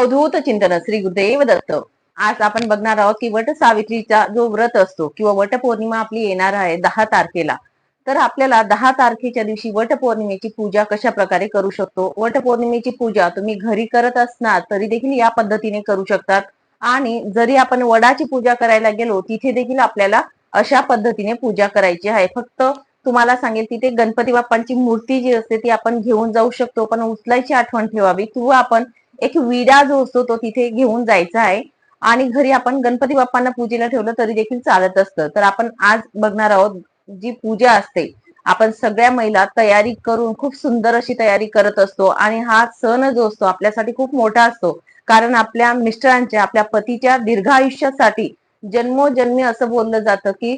अवधूत चिंतन श्री गुरुदेव दत्त. आज आपण बघणार आहोत की वट सावित्रीचा जो व्रत असतो किंवा वट पौर्णिमा आपली येणार आहे दहा तारखेला तर आपल्याला दहा तारखेच्या दिवशी वट पौर्णिमेची पूजा कशा प्रकारे करू शकतो? वट पौर्णिमेची पूजा तुम्ही घरी करत असणार तरी देखील या पद्धतीने करू शकतात. आणि जरी आपण वडाची पूजा करायला गेलो तिथे देखील आपल्याला अशा पद्धतीने पूजा करायची आहे. फक्त तुम्हाला सांगेल तिथे गणपती बाप्पांची मूर्ती जी असते ती आपण घेऊन जाऊ शकतो पण उचलायची आठवण ठेवावी. किंवा आपण एक विडा जो असतो तो तिथे घेऊन जायचा आहे. आणि घरी आपण गणपती बाप्पांना पूजेला ठेवलं तरी देखील चालत असतं. तर आपण आज बघणार आहोत जी पूजा असते आपण सगळ्या महिला तयारी करून खूप सुंदर अशी तयारी करत असतो. आणि हा सण जो असतो आपल्यासाठी खूप मोठा असतो. कारण आपल्या मिस्टरांच्या आपल्या पतीच्या दीर्घायुष्यासाठी जन्मोजन्मी असं बोललं जातं की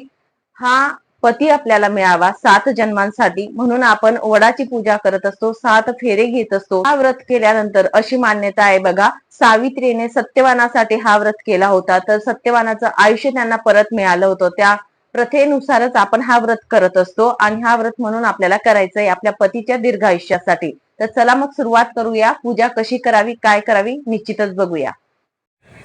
हा पती आपल्याला मिळावा सात जन्मांसाठी. म्हणून आपण वडाची पूजा करत असतो सात फेरे घेत असतो. हा व्रत केल्यानंतर अशी मान्यता आहे बघा सावित्रीने सत्यवानासाठी हा व्रत केला होता. तर सत्यवानाचं आयुष्य त्यांना परत मिळालं होतं. त्या प्रथेनुसारच आपण हा व्रत करत असतो आणि हा व्रत म्हणून आपल्याला करायचं आहे आपल्या पतीच्या दीर्घ आयुष्यासाठी. तर चला मग सुरुवात करूया. पूजा कशी करावी काय करावी निश्चितच बघूया.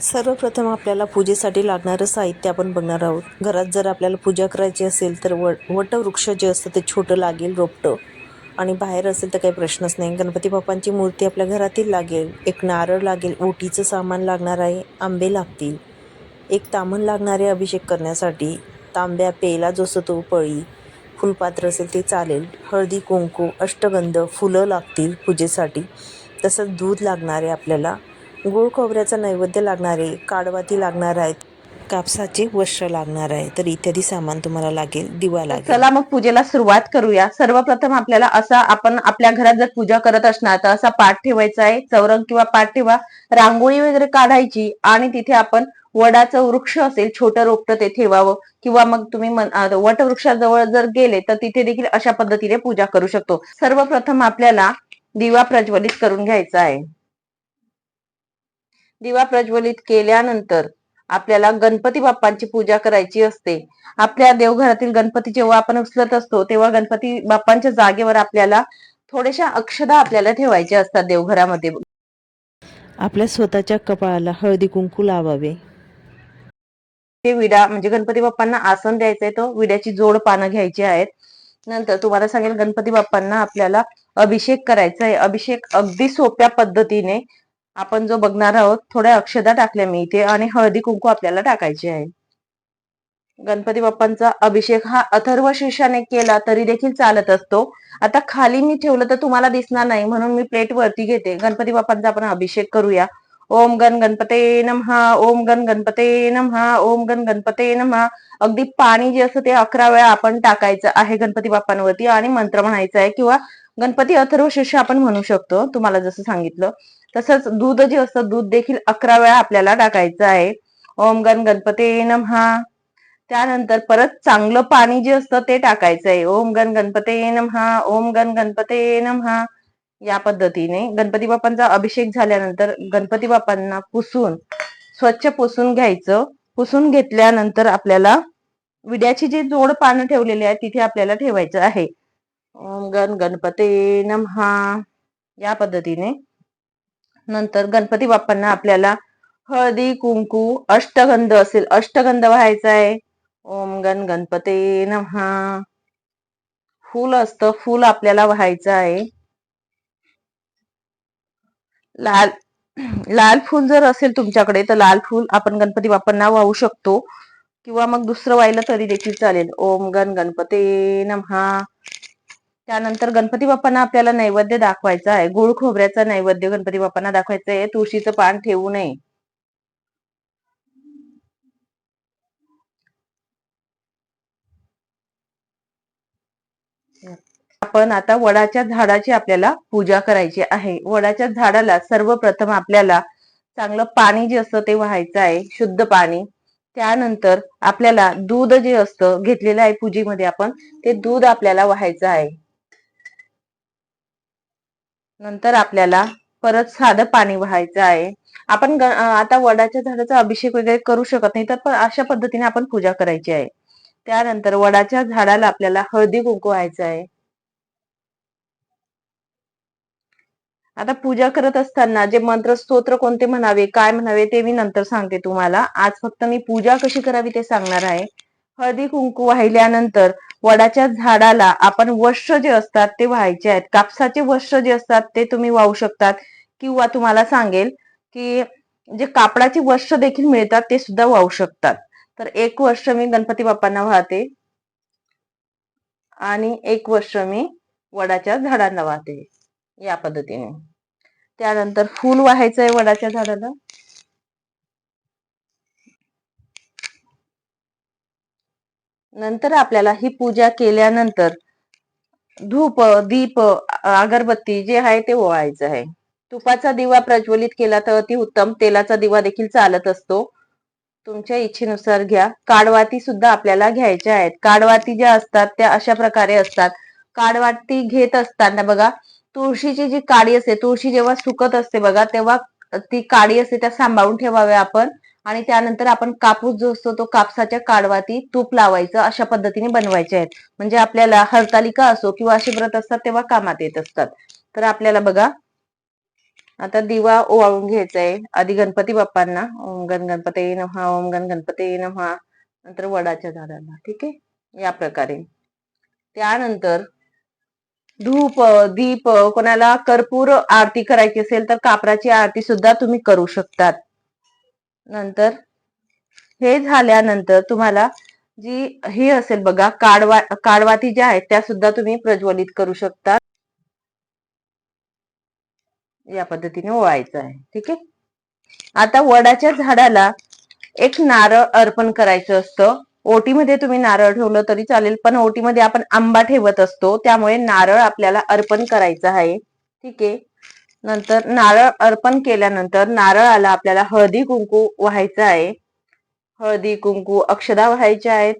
सर्वप्रथम आपल्याला पूजेसाठी लागणारं साहित्य आपण बघणार आहोत. घरात जर आपल्याला पूजा करायची असेल तर व वटवृक्ष जे असतं ते छोटं लागेल रोपटं. आणि बाहेर असेल तर काही प्रश्नच नाही. गणपती बाप्पांची मूर्ती आपल्या घरातील लागेल. एक नारळ लागेल. ओटीचं सामान लागणार आहे. आंबे लागतील. एक तामण लागणारे अभिषेक करण्यासाठी. तांब्या पेला जो असतो तो पळी. फुलपात्र असेल ते चालेल. हळदी कुंकू अष्टगंध फुलं लागतील पूजेसाठी. तसंच दूध लागणार आहे आपल्याला. गोड खोबऱ्याचा नैवेद्य लागणार आहे काडवाती लागणार आहेत कापसाचे वस्त्र लागणार आहे तर इत्यादी सामान तुम्हाला लागेल दिवा लागेल. चला मग पूजेला सुरुवात करूया. सर्वप्रथम आपल्याला असा आपण आपल्या घरात जर पूजा करत असणार तर असा पाठ ठेवायचा आहे. चौरंग किंवा पाठ ठेवा. रांगोळी वगैरे काढायची आणि तिथे आपण वडाचं वृक्ष असेल छोटं रोपटं ते ठेवावं. किंवा मग तुम्ही वटवृक्षाजवळ जर गेले तर तिथे देखील अशा पद्धतीने पूजा करू शकतो. सर्वप्रथम आपल्याला दिवा प्रज्वलित करून घ्यायचा आहे. दिवा प्रज्वलित केल्यानंतर आपल्याला गणपती बाप्पांची पूजा करायची असते. आपल्या देवघरातील गणपती जेव्हा आपण उचलत असतो तेव्हा गणपती बाप्पांच्या जागेवर आपल्याला थोड्याशा अक्षदा आपल्याला ठेवायच्या असतात देवघरामध्ये. आपल्या स्वतःच्या कपाळाला हळदी कुंकू लावावे. ते विडा म्हणजे गणपती बाप्पांना आसन द्यायचंय तो विड्याची जोड पानं घ्यायची आहेत. नंतर तुम्हाला सांगेल गणपती बाप्पांना आपल्याला अभिषेक करायचा आहे अभिषेक अगदी सोप्या पद्धतीने आपण जो बघणार आहोत थोड्या अक्षदा टाकल्या मी इथे आणि हळदी कुंकू आपल्याला टाकायचे आहे. गणपती बाप्पांचा अभिषेक हा अथर्व शीर्षाने केला तरी देखील चालत असतो. आता खाली मी ठेवलं तर तुम्हाला दिसणार नाही म्हणून मी प्लेट वरती घेते. गणपती बाप्पांचा आपण अभिषेक करूया. ओम गण गणपते नमहा ओम गण गणपते नमहा ओम गण गणपते नमहा अगदी पाणी जे असतं ते अकरा वेळा आपण टाकायचं आहे गणपती बाप्पांवरती आणि मंत्र म्हणायचा आहे किंवा गणपती अथर्व शिष्य आपण म्हणू शकतो. तुम्हाला जसं सांगितलं. तसंच दूध जे असतं दूध देखील अकरा वेळा आपल्याला टाकायचं आहे. ओम गण गणपते नमहा. त्यानंतर परत चांगलं पाणी जे असतं ते टाकायचं आहे. ओम गण गणपते नमहा. ओम गण गणपते नमहा. या पद्धतीने गणपती बाप्पांचा अभिषेक झाल्यानंतर गणपती बाप्पांना पुसून स्वच्छ पुसून घ्यायचं. पुसून घेतल्यानंतर आपल्याला विड्याची जी जोड पानं ठेवलेली आहे तिथे आपल्याला ठेवायचं आहे. ओम गण गणपते नमहा. या पद्धतीने नंतर गणपती बाप्पांना आपल्याला हळदी कुंकू अष्टगंध असेल. अष्टगंध व्हायचा आहे. ओम गण गणपते नमहा. फूल असतं. फूल आपल्याला व्हायचं आहे. लाल लाल फूल जर असेल तुमच्याकडे तर लाल फूल आपण गणपती बाप्पांना वाहू शकतो. किंवा मग दुसरं व्हायला तरी देखील चालेल. ओम गण गणपते नमहा. त्यानंतर गणपती बाप्पांना आपल्याला नैवेद्य दाखवायचा आहे. गुळ खोबऱ्याचा नैवेद्य गणपती बाप्पांना दाखवायचं आहे. तुळशीचं पान ठेवू नये. आपण आता वडाच्या झाडाची आपल्याला पूजा करायची आहे. वडाच्या झाडाला सर्वप्रथम आपल्याला चांगलं पाणी जे असतं ते व्हायचं आहे. शुद्ध पाणी. त्यानंतर आपल्याला दूध जे असतं घेतलेलं आहे पूजेमध्ये आपण ते दूध आपल्याला व्हायचं आहे. नंतर आपल्याला परत साधं पाणी व्हायचं आहे. आपण आता वडाच्या झाडाचा अभिषेक वगैरे करू शकत नाही तर अशा पद्धतीने आपण पूजा करायची आहे. त्यानंतर वडाच्या झाडाला आपल्याला हळदी कुंकू व्हायचं आहे. आता पूजा करत असताना जे मंत्र स्तोत्र कोणते म्हणावे काय म्हणावे ते मी नंतर सांगते तुम्हाला. आज फक्त मी पूजा कशी करावी ते सांगणार आहे. हळदी कुंकू वाहिल्यानंतर वडाच्या झाडाला आपण वस्त्र जे असतात ते व्हायचे आहेत. कापसाचे वस्त्र जे असतात ते तुम्ही वाहू शकतात. किंवा तुम्हाला सांगेल की जे कापडाचे वस्त्र देखील मिळतात ते सुद्धा वाहू शकतात. तर एक वर्ष मी गणपती बाप्पांना वाहते. आणि एक वर्ष मी वडाच्या झाडांना वाहते. या पद्धतीने. त्यानंतर फूल वाहायचं आहे वडाच्या झाडाला. नंतर आपल्याला ही पूजा केल्यानंतर धूप दीप अगरबत्ती जे आहे ते ओवाळायचं आहे. तुपाचा दिवा प्रज्वलित केला तर अति उत्तम. तेलाचा दिवा देखील चालत असतो. तुमच्या इच्छेनुसार घ्या. काडवाती सुद्धा आपल्याला घ्यायच्या आहेत. काडवाती ज्या असतात त्या अशा प्रकारे असतात. काडवाती घेत असताना बघा तुळशीची जी काडी असते तुळशी जेव्हा सुकत असते बघा तेव्हा ती काडी असते त्या सांभाळून ठेवाव्या आपण. आणि त्यानंतर आपण कापूस जो असतो तो कापसाच्या काडवाती तूप लावायचं अशा पद्धतीने बनवायचे आहेत. म्हणजे आपल्याला हरतालिका असो किंवा असे व्रत असतात तेव्हा कामात येत असतात. तर आपल्याला बघा आता दिवा ओवाळून घ्यायचा आहे आधी गणपती बाप्पांना ओम गण गणपती नमहा ओम गण गणपती नव्हा नंतर वडाच्या झाडाला ठीक आहे? या प्रकारे. त्यानंतर धूप दीप कोणाला कर्पूर आरती करायची असेल तर कापराची आरती सुद्धा तुम्ही करू शकतात. नंतर हे झाल्यानंतर तुम्हाला जी ही असेल बघा काडवा काडवाती ज्या आहेत त्या सुद्धा तुम्ही प्रज्वलित करू शकता. या पद्धतीने ओळायचं आहे. ठीक आहे? आता वडाच्या झाडाला एक नारळ अर्पण करायचं असतं. ओटीमध्ये तुम्ही नारळ ठेवलं तरी चालेल पण ओटीमध्ये आपण आंबा ठेवत असतो. त्यामुळे नारळ आपल्याला अर्पण करायचं आहे. ठीक आहे? नंतर नारळ अर्पण केल्यानंतर नारळाला आपल्याला हळदी कुंकू व्हायचं आहे. हळदी कुंकू अक्षदा व्हायच्या आहेत.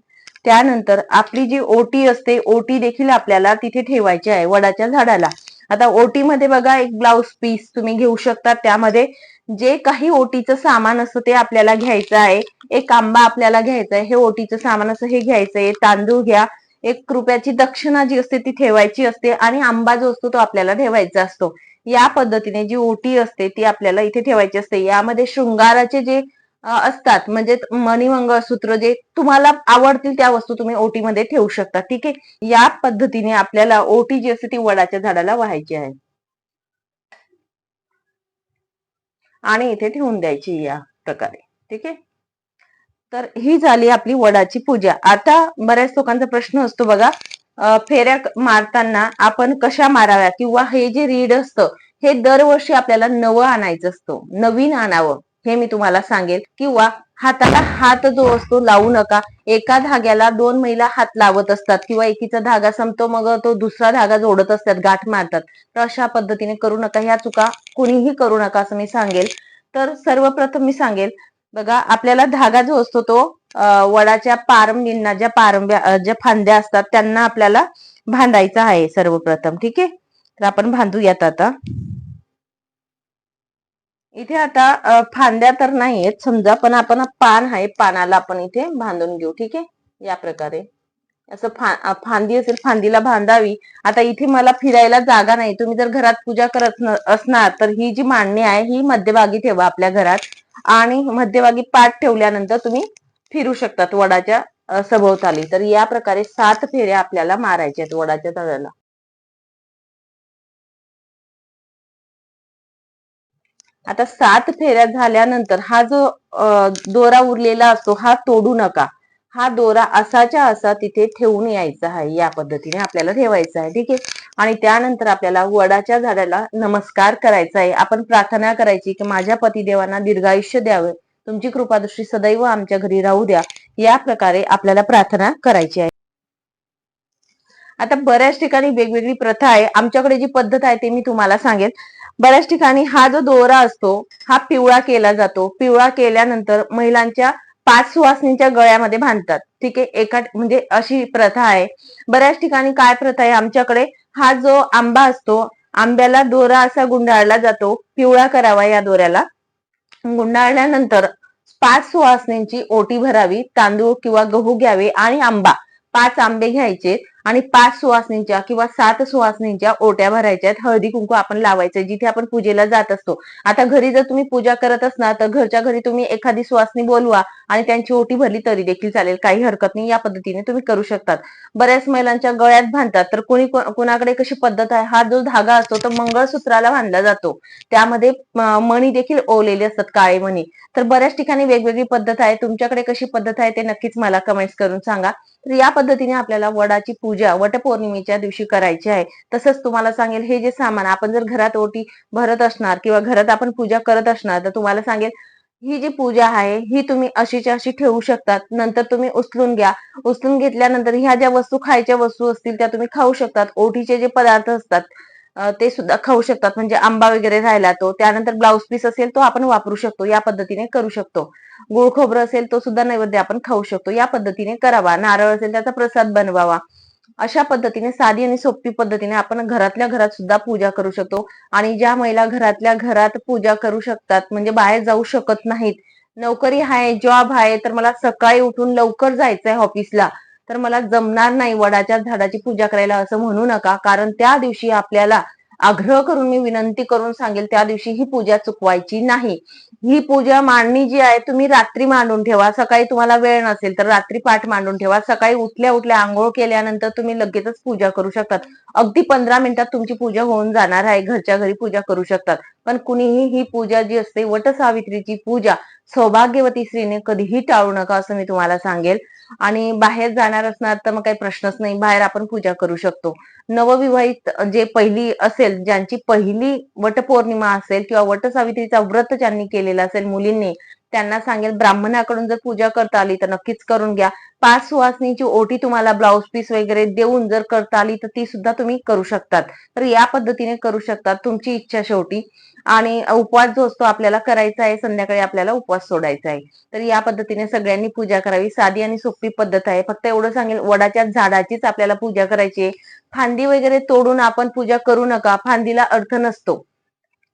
त्यानंतर आपली जी ओटी असते ओटी देखील आपल्याला तिथे ठेवायची आहे वडाच्या झाडाला. आता ओटीमध्ये बघा एक ब्लाउज पीस तुम्ही घेऊ शकता. त्यामध्ये जे काही ओटीचं सामान असतं ते आपल्याला घ्यायचं आहे. एक आंबा आपल्याला घ्यायचा आहे हे ओटीचं सामान असं हे घ्यायचं आहे. तांदूळ घ्या. एक रुपयाची दक्षिणा जी असते ती ठेवायची असते आणि आंबा जो असतो तो आपल्याला ठेवायचा असतो. या पद्धतीने जी ओटी असते ती आपल्याला इथे ठेवायची असते. यामध्ये शृंगाराचे जे असतात म्हणजे मणिमंगळसूत्र जे तुम्हाला आवडतील त्या वस्तू तुम्ही ओटीमध्ये ठेवू शकता. ठीक आहे? या पद्धतीने आपल्याला ओटी जी असते ती वडाच्या झाडाला व्हायची आहे. आणि इथे ठेवून द्यायची या प्रकारे. ठीक आहे? तर ही झाली आपली वडाची पूजा. आता बऱ्याच लोकांचा प्रश्न असतो बघा फेऱ्या मारताना आपण कशा माराव्या? किंवा हे जे रीड असतं हे दरवर्षी आपल्याला नवं आणायचं असतं. नवीन आणावं हे मी तुम्हाला सांगेल. किंवा हाताला हात जो असतो लावू नका. एका धाग्याला दोन महिला हात लावत असतात किंवा एकीचा धागा संपतो मग तो दुसरा धागा जोडत असतात गाठ मारतात. तर अशा पद्धतीने करू नका. ह्या चुका कुणीही करू नका असं मी सांगेल. तर सर्वप्रथम मी सांगेल बघा आपल्याला धागा जो असतो तो वडाच्या पारंबींना ज्या पारंब्या ज्या फांद्या असतात त्यांना आपल्याला बांधायचा आहे सर्वप्रथम ठीक आहे? तर आपण बांधूयात आता. इथे आता फांद्या तर नाहीयेत समजा पण आपण पान आहे पानाला आपण इथे बांधून घेऊ ठीक आहे? या प्रकारे. असं फांदी असेल फांदीला बांधावी आता इथे मला फिरायला जागा नाही. तुम्ही जर घरात पूजा करत असणार तर ही जी मांडणी आहे ही मध्यभागी ठेवा आपल्या घरात. आणि मध्यभागी पाठ ठेवल्यानंतर तुम्ही फिरू शकतात वडाच्या सभोवताली. तर या प्रकारे सात फेऱ्या आपल्याला मारायच्या आहेत वडाच्या तळ्याला आता सात फेऱ्या झाल्यानंतर हा जो दोरा उरलेला असतो हा तोडू नका. हा दोरा असाच्या असा तिथे ठेवून यायचा आहे या पद्धतीने आपल्याला ठेवायचा आहे ठीक आहे? आणि त्यानंतर आपल्याला वडाच्या झाडाला नमस्कार करायचा आहे. आपण प्रार्थना करायची की माझ्या पतिदेवांना दीर्घायुष्य द्यावे. तुमची कृपादृष्टी सदैव आमच्या घरी राहू द्या. या प्रकारे आपल्याला प्रार्थना करायची आहे. आता बऱ्याच ठिकाणी वेगवेगळी प्रथा आहे. आमच्याकडे जी पद्धत आहे ती मी तुम्हाला सांगेल बऱ्याच ठिकाणी हा जो दोरा असतो हा पिवळा केला जातो. पिवळा केल्यानंतर महिलांच्या पाच सुवासनीच्या गळ्यामध्ये बांधतात. ठीक आहे? एका म्हणजे अशी प्रथा आहे. बऱ्याच ठिकाणी काय प्रथा आहे? आमच्याकडे हा जो आंबा असतो आंब्याला दोरा असा गुंडाळला जातो पिवळा करावा या दोऱ्याला. गुंडाळल्यानंतर पाच सुवासनींची ओटी भरावी तांदूळ किंवा गहू घ्यावे आणि आंबा. पाच आंबे घ्यायचे. आणि पाच सुवासनींच्या किंवा सात सुवासनींच्या ओट्या भरायच्या आहेत. हळदी कुंकू आपण लावायचं जिथे आपण पूजेला जात असतो. आता घरी जर तुम्ही पूजा करत असणार तर घरच्या घरी तुम्ही एखादी सुवासनी बोलवा आणि त्यांची ओटी भरली तरी देखील चालेल. काही हरकत नाही या पद्धतीने तुम्ही करू शकतात. बऱ्याच महिलांच्या गळ्यात बांधतात तर कोणी कोणाकडे कशी पद्धत आहे? हा जो धागा असतो तो मंगळसूत्राला बांधला जातो. त्यामध्ये मणी देखील ओवलेले असतात काळे मणी. तर बऱ्याच ठिकाणी वेगवेगळी पद्धत आहे. तुमच्याकडे कशी पद्धत आहे ते नक्कीच मला कमेंट्स करून सांगा. तर या पद्धतीने आपल्याला वडाची पूजा वटपौर्णिमेच्या दिवशी करायची आहे. तसंच तुम्हाला सांगेल हे जे सामान आपण जर घरात ओटी भरत असणार किंवा घरात आपण पूजा करत असणार तर तुम्हाला सांगेल ही जी पूजा आहे ही तुम्ही अशीच्या अशी ठेवू शकतात. नंतर तुम्ही उचलून घ्या. उचलून घेतल्यानंतर ह्या ज्या वस्तू खायच्या वस्तू असतील त्या तुम्ही खाऊ शकतात. ओटीचे जे पदार्थ असतात ते सुद्धा खाऊ शकतात. म्हणजे आंबा वगैरे राहिला तो त्यानंतर ब्लाऊज पीस असेल तो आपण वापरू शकतो. या पद्धतीने करू शकतो. गुळ खोबरं असेल तो सुद्धा नैवेद्य आपण खाऊ शकतो. या पद्धतीने करावा. नारळ असेल त्याचा प्रसाद बनवावा. अशा पद्धतीने साधी आणि सोपी पद्धतीने आपण घरातल्या घरात सुद्धा पूजा करू शकतो. आणि ज्या महिला घरातल्या घरात पूजा करू शकतात म्हणजे बाहेर जाऊ शकत नाहीत. नोकरी आहे जॉब आहे तर मला सकाळी उठून लवकर जायचंय ऑफिसला तर मला जमणार नाही वडाच्या झाडाची पूजा करायला असं म्हणू नका. कारण त्या दिवशी आपल्याला आग्रह करून मी विनंती करून सांगेल त्या दिवशी ही पूजा चुकवायची नाही. ही पूजा मांडणी जी आहे तुम्ही रात्री मांडून ठेवा. सकाळी तुम्हाला वेळ नसेल तर रात्री पाठ मांडून ठेवा. सकाळी उठल्या उठल्या आंघोळ केल्यानंतर तुम्ही लगेचच पूजा करू शकतात. अगदी पंधरा मिनिटात तुमची पूजा होऊन जाणार आहे. घरच्या घरी पूजा करू शकतात. पण कुणीही ही पूजा जी असते वटसावित्रीची पूजा सौभाग्यवती स्त्रीने कधीही टाळू नका असं मी तुम्हाला सांगेल. आणि बाहेर जाणार असणार तर मग काही प्रश्नच नाही. बाहेर आपण पूजा करू शकतो. नवविवाहित जे पहिली असेल ज्यांची पहिली वटपौर्णिमा असेल किंवा वटसावित्रीचा व्रत ज्यांनी केलेला असेल मुलींनी त्यांना सांगेल ब्राह्मणाकडून जर पूजा करता आली तर नक्कीच करून घ्या. पाच सुवासनीची ओटी तुम्हाला ब्लाऊज पीस वगैरे देऊन जर करता आली तर ती सुद्धा तुम्ही करू शकतात. तर या पद्धतीने करू शकतात तुमची इच्छा शेवटी. आणि उपवास जो असतो आपल्याला करायचा आहे संध्याकाळी आपल्याला उपवास सोडायचा आहे. तर या पद्धतीने सगळ्यांनी पूजा करावी. साधी आणि सोपी पद्धत आहे. फक्त एवढं सांगेल वडाच्या झाडाचीच आपल्याला पूजा करायची आहे. फांदी वगैरे तोडून आपण पूजा करू नका. फांदीला अर्थ नसतो.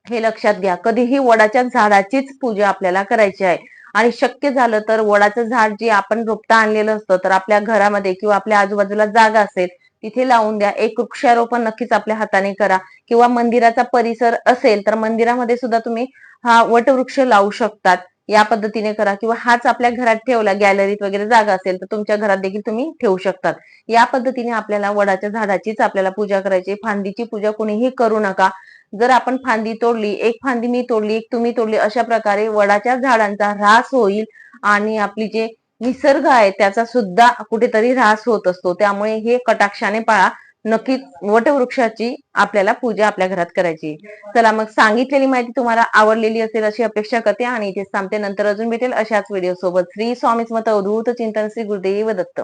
हे लक्षात घ्या. कधीही वडाच्या झाडाचीच पूजा आपल्याला करायची आहे. आणि शक्य झालं तर वडाचं झाड जे आपण रोपटा आणलेलं असतं तर आपल्या घरामध्ये किंवा आपल्या आजूबाजूला जागा असेल तिथे लावून द्या. एक वृक्षारोपण नक्कीच आपल्या हाताने करा. किंवा मंदिराचा परिसर असेल तर मंदिरामध्ये सुद्धा तुम्ही हा वटवृक्ष लावू शकतात. या पद्धतीने करा किंवा हाच आपल्या घरात ठेवला गॅलरीत वगैरे जागा असेल तर तुमच्या घरात देखील तुम्ही ठेवू शकतात. या पद्धतीने आपल्याला वडाच्या झाडाचीच आपल्याला पूजा करायची फांदीची पूजा कोणीही करू नका. जर आपण फांदी तोडली एक फांदी मी तोडली एक तुम्ही तोडली अशा प्रकारे वडाच्या झाडांचा ऱ्हास होईल आणि आपली जे निसर्ग आहे त्याचा सुद्धा कुठेतरी ऱ्हास होत असतो. त्यामुळे हे कटाक्षाने पाळा. नक्कीच वटवृक्षाची आपल्याला पूजा आपल्या घरात करायची. चला मग सांगितलेली माहिती तुम्हाला आवडलेली असेल अशी अपेक्षा करते आणि इथे थांबते. नंतर अजून भेटेल अशाच व्हिडिओ सोबत. श्री स्वामी समर्थ अवधूत चिंतन श्री गुरुदेव दत्त.